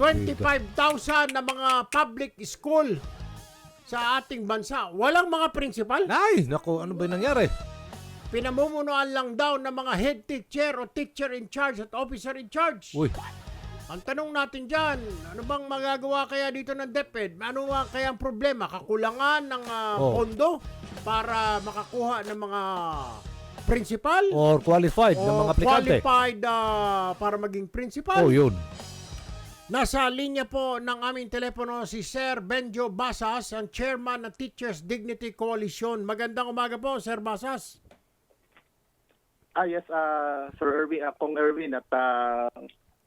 25,000 na mga public school sa ating bansa. Walang mga principal. Ay, naku, ano ba yung nangyari? Pinamumunuan lang daw ng mga head teacher o teacher in charge at officer in charge. Uy, Ang tanong natin dyan, ano bang magagawa kaya dito ng DepEd? Ano ba kaya ang problema? Kakulangan ng ah, Oh. pondo para makakuha ng mga principal? or qualified ng mga aplikante. qualified ah, para maging principal? Oh, yun. Nasa linya po ng aming telepono si Sir Benjo Basas, ang chairman ng Teachers Dignity Coalition. Magandang umaga po, Sir Basas. Ah, yes, uh, Sir Erwin, uh, Kong Erwin at uh,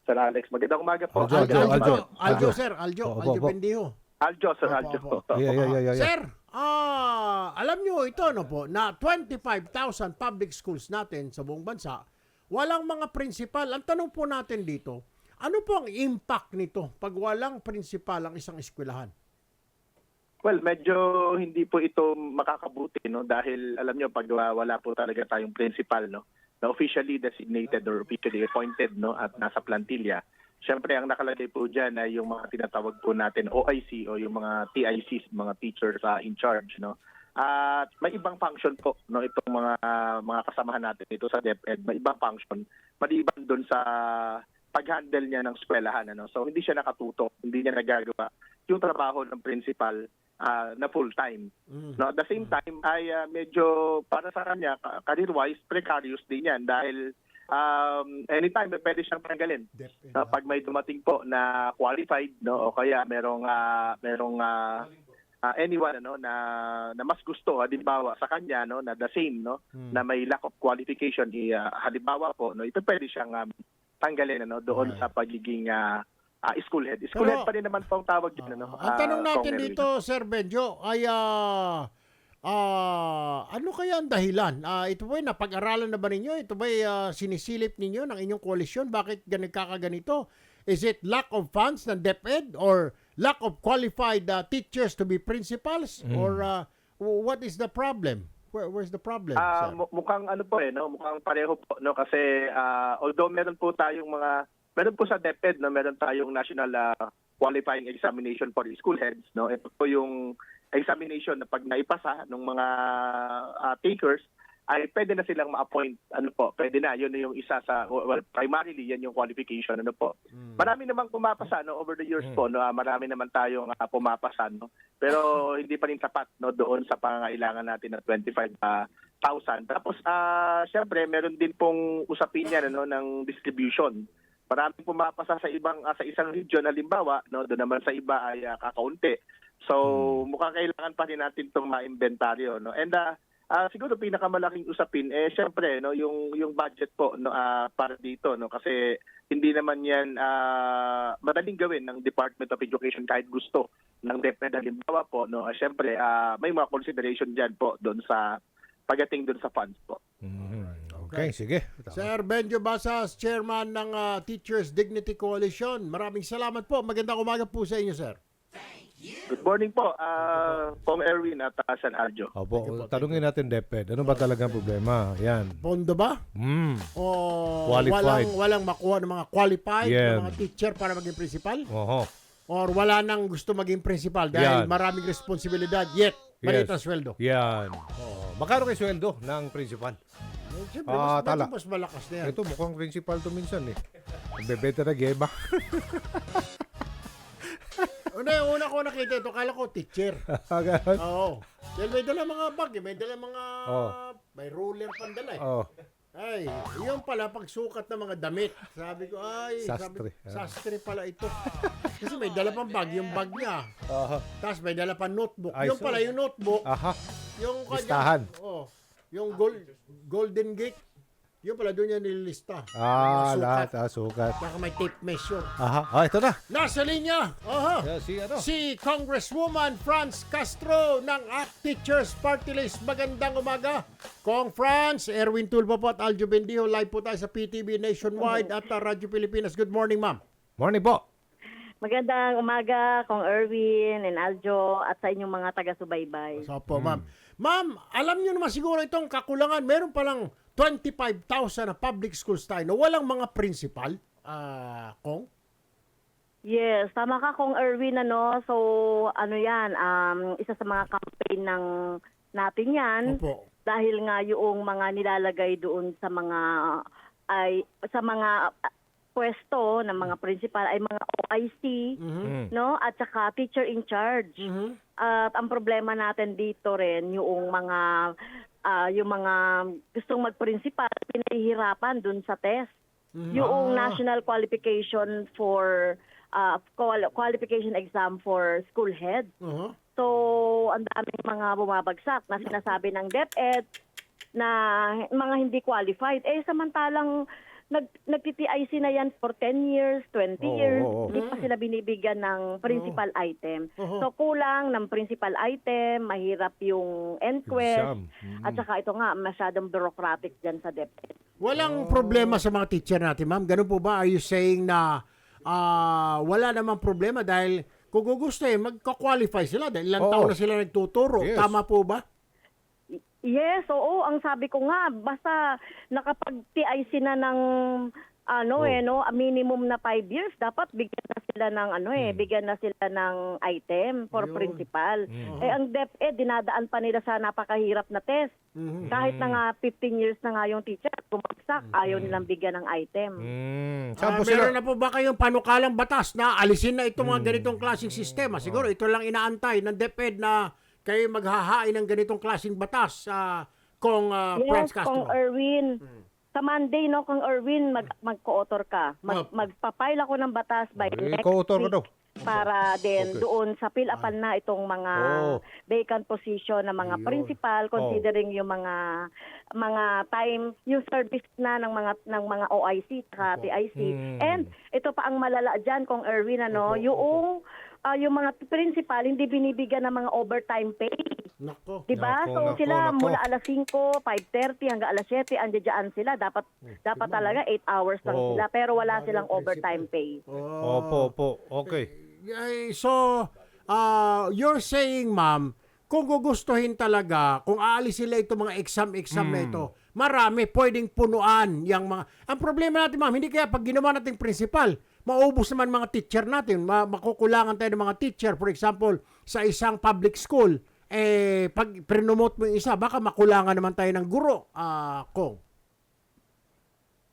Sir Alex. Magandang umaga po. Aljo, Aljo, Aljo, Aljo. Aljo, sir. Aljo, Aljo opo. Bendijo. Aljo, Sir Aljo. yeah, yeah, yeah, yeah. Sir, ah, alam nyo ito no po, na 25,000 public schools natin sa buong bansa, walang mga principal. Ang tanong po natin dito, ano po ang impact nito pag walang principal ang isang eskwelahan? Well, medyo hindi po ito makakabuti, no? Dahil alam nyo, pag uh, wala po talaga tayong principal, no? Na officially designated or officially appointed, no? At nasa plantilla. Siyempre, ang nakalagay po dyan ay yung mga tinatawag po natin OIC o yung mga TICs, mga teachers uh, in charge, no? At may ibang function po, no? Itong mga mga kasamahan natin dito sa DepEd, may ibang function. Maliban doon sa pag-handle niya ng eskwelahan, ano? So, hindi siya nakatutok, hindi niya nagagawa yung trabaho ng principal ah, na full-time. Mm. No, at the same time ay ah, medyo para sa kanya ka- career-wise precarious din 'yan dahil um, anytime pwede siyang tanggalin. Ah, pag may dumating po na qualified no o kaya merong ah, merong ah, ah, anyone ano na na mas gusto halimbawa sa kanya no na the same no Hmm. na may lack of qualification i ah, halimbawa po no ito pwede siyang um, tanggalin ano doon Right. sa pagiging ah, ah, school head. School Pero- head pa rin naman po ang tawag dyan ano. ang tanong ah, natin Kong Erwin. dito, Sir Benjo, ay ah, ah, ano kaya ang dahilan? Ah, ito ba napag-aralan na ba ninyo? Ito ba sinisilip ninyo ng inyong koalisyon? Bakit gan nagkakaganito? Is it lack of funds ng DepEd or lack of qualified ah, teachers to be principals? Or ah, w- what is the problem? Where, where's the problem, Ah, sir? mu- mukhang ano po eh, no? Mukhang pareho po, no? Kasi ah, although meron po tayong mga meron po sa DepEd, no? Meron tayong national ah, qualifying examination for school heads, no? Ito po yung examination na pag naipasa ng mga ah, takers ay pwede na silang ma-appoint ano po pwede na yun yung isa sa well primarily yan yung qualification ano po. Mm. marami namang pumapasa no over the years po no ah, marami naman tayong ah, pumapasa no. Pero hindi pa rin sapat no doon sa pangangailangan natin na 25,000 tapos ah syempre meron din pong usapin yan ano ng distribution. Maraming pumapasa sa ibang ah, sa isang region. Halimbawa no doon naman sa iba ay ah, kakaunti. So mukhang kailangan pa rin natin itong ma-inventaryo no. And ah, Ah, siguro pinakamalaking usapin eh syempre no yung yung budget po no ah, para dito no kasi hindi naman yan ah, madaling gawin ng Department of Education kahit gusto ng DepEd halimbawa po no ah, syempre ah, may mga consideration diyan po doon sa pagdating doon sa funds po. Mhm. Okay, sige. Sir Benjo Basas, chairman ng ah, Teachers Dignity Coalition. Maraming salamat po. Magandang umaga po sa inyo, sir. Good morning po ah Kong Erwin at uh, San Aljo. Opo, tanungin natin DepEd. Ano ba talagang problema? Yan. Pondo ba? Mm. o Qualified. walang walang makuha ng mga qualified Yan. na mga teacher para maging principal Oho. or wala nang gusto maging principal dahil Yan. maraming responsibilidad yet maliit Yes. ang sweldo. Yan. Oh. Magkano kayo sweldo ng principal? Eh, Siyempre, Ah, mas, tala. medyo mas malakas na yan. Ito mukhang principal to minsan eh. Bebeta na geba. Una, yung una ko nakita ito, kala ko teacher. Ganun. Oo. Dahil may dala mga bag, eh, may dala mga, Oh. may ruler pang dala eh. oh. Ay, yun pala pagsukat ng mga damit. Sabi ko, ay, Sastre. Sabi, sastre pala ito. Kasi may dala pang bag, yung bag niya. Aha. Tapos may dala pang notebook. Ay, yung so- pala yung notebook, Aha. yung kanya, Listahan. Oh, yung gold, Golden Gate, yung pala doon niya nililista. Ah, sukat. lahat. Ah, sukat. Baka may tape measure. Aha. Ah, ito na. Nasa linya, aha, Yeah, si ano? si Congresswoman Franz Castro ng ACT Teachers Party List. Magandang umaga. Kong Franz, Erwin Tulpo po at Aljo Bendijo. Live po tayo sa PTV Nationwide at uh, Radyo Pilipinas. Good morning, ma'am. Morning po. Magandang umaga, Kong Erwin and Aljo at sa inyong mga taga-subaybay. So po, ma'am. Ma'am, alam niyo naman siguro itong kakulangan. Meron palang 25,000 na public schools tayo na walang mga principal. Ah, Kong? Yes, tama ka kung Erwin ano. So ano 'yan, um isa sa mga campaign ng natin 'yan Opo. dahil nga yung mga nilalagay doon sa mga ay sa mga pwesto ng mga principal ay mga OIC, Mhm. Mm. no? At saka teacher in charge. Mhm. At ang problema natin dito rin yung mga ah, yung mga gustong magprinsipal pinahihirapan dun sa test. Mhm. Yung Ah. national qualification for qual- qualification exam for school head. Uh-huh. So, ang daming mga bumabagsak na sinasabi ng DepEd na mga hindi qualified. Eh, samantalang nag, nagtitiIC na yan for 10 years, 20 Oo, years, oo, oo. hindi pa sila binibigyan ng principal item. Oo. So, kulang ng principal item, mahirap yung Exam. Mm. at saka ito nga, masyadong bureaucratic dyan sa DepEd. Walang problema sa mga teacher natin, ma'am. Ganun po ba? Are you saying na ah, wala namang problema dahil kung gusto eh, magka-qualify sila dahil ilang Oo. taon na sila nagtuturo. Yes. Tama po ba? Yes, oo, ang sabi ko nga, basta nakapag-TIC na ng ano Oh. eh no, a minimum na 5 years, dapat bigyan na sila ng ano eh, bigyan na sila ng item for Hmm. Yun. principal. Mm. Eh ang DepEd dinadaan pa nila sa napakahirap na test. Mhm. Kahit na nga 15 years na nga yung teacher, bumagsak, ayaw nilang bigyan ng item. Mm. Saan po meron na po ba kayong panukalang batas na alisin na itong Hmm. mga ganitong klaseng sistema? Siguro ito lang inaantay ng DepEd na kayo maghahain ng ganitong klaseng batas sa kong uh, Yes, kung Castro. Erwin. Sa Monday, no, kung Erwin, mag, mag-co-author ka. Mag, Opo. magpa-file ako ng batas by Eh, next co-author week. daw. para din Okay. doon sa fill-upan na itong mga Oh. vacant position ng mga Ayun. principal considering yung mga mga time yung service na ng mga ng mga OIC at TIC Hmm. and ito pa ang malala diyan kung Erwin ano yung ah, yung mga principal hindi binibigyan ng mga overtime pay Nako. Di ba? Nako, So nako, sila nako. mula alas 5, 5:30 hanggang alas 7 andiyan sila dapat dapat talaga 8 hours lang Oh. sila pero wala silang overtime pay. Oh. Opo, opo. Okay. Ay, so, uh, you're saying, ma'am, kung gugustuhin talaga, kung aalis sila ito mga exam-exam na ito, marami pwedeng punuan yung mga... Ang problema natin, ma'am, hindi kaya pag ginawa nating principal, maubos naman mga teacher natin, ma- makukulangan tayo ng mga teacher. For example, sa isang public school, eh, pag promote mo yung isa, baka makulangan naman tayo ng guro, ah, Kong.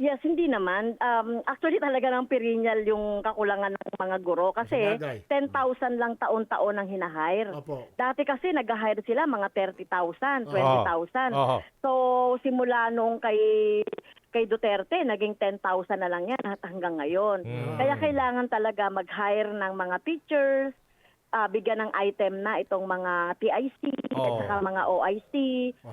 Yes, hindi naman. Um, actually talaga ng perennial yung kakulangan ng mga guro kasi Sabagay. 10,000 lang taon-taon ang hinahire. Opo. Dati kasi nag-hire sila mga 30,000, 20,000. Oho. So simula nung kay kay Duterte, naging 10,000 na lang yan at hanggang ngayon. Mm. Kaya kailangan talaga mag-hire ng mga teachers, ah, bigyan ng item na itong mga TIC at Oo. saka mga OIC,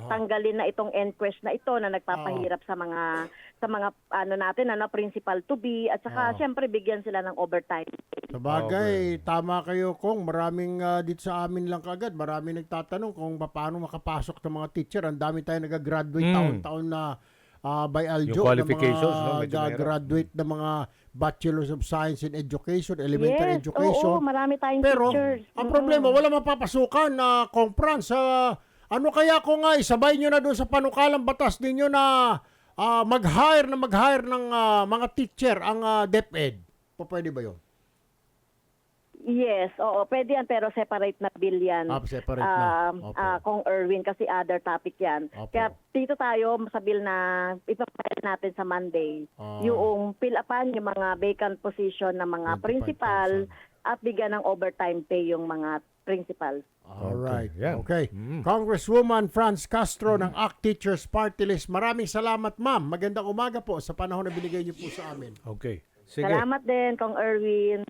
tanggalin na itong NQuest na ito na nagpapahirap sa mga sa mga ano natin ano principal to be at saka syempre bigyan sila ng overtime. Sa bagay, tama kayo kong maraming ah, dito sa amin lang kagad, maraming nagtatanong kung paano makapasok ng mga teacher. Ang dami tayo nag-graduate Mm. taon-taon na ah, by Aljo. Yung qualifications, na no? mga Medyo mahirap. graduate ng mga Bachelors of Science in Education, Elementary yes, Education. oo, marami tayong Pero teachers. ang problema, wala mapapasukan na kong Franz. sa ano kaya kung nga isabay nyo na doon sa panukalang batas ninyo na ah, mag-hire na mag-hire ng ah, mga teacher ang ah, DepEd? Pwede ba yun? Yes, oo, pwede yan pero separate na bill yan. Ah, separate na. Um, Opo. ah, kung Erwin kasi other topic yan. Opo. Kaya dito tayo sa bill na ipapile natin sa Monday. Ah. Yung fill upan yung mga vacant position ng mga 25,000. principal at bigyan ng overtime pay yung mga principal. All right. Okay, yan. Okay. Mm. Congresswoman Franz Castro ng ACT Teachers Party List. Maraming salamat, ma'am. Magandang umaga po sa panahon na binigay niyo po sa amin. Okay. Sige. Salamat din kung Erwin.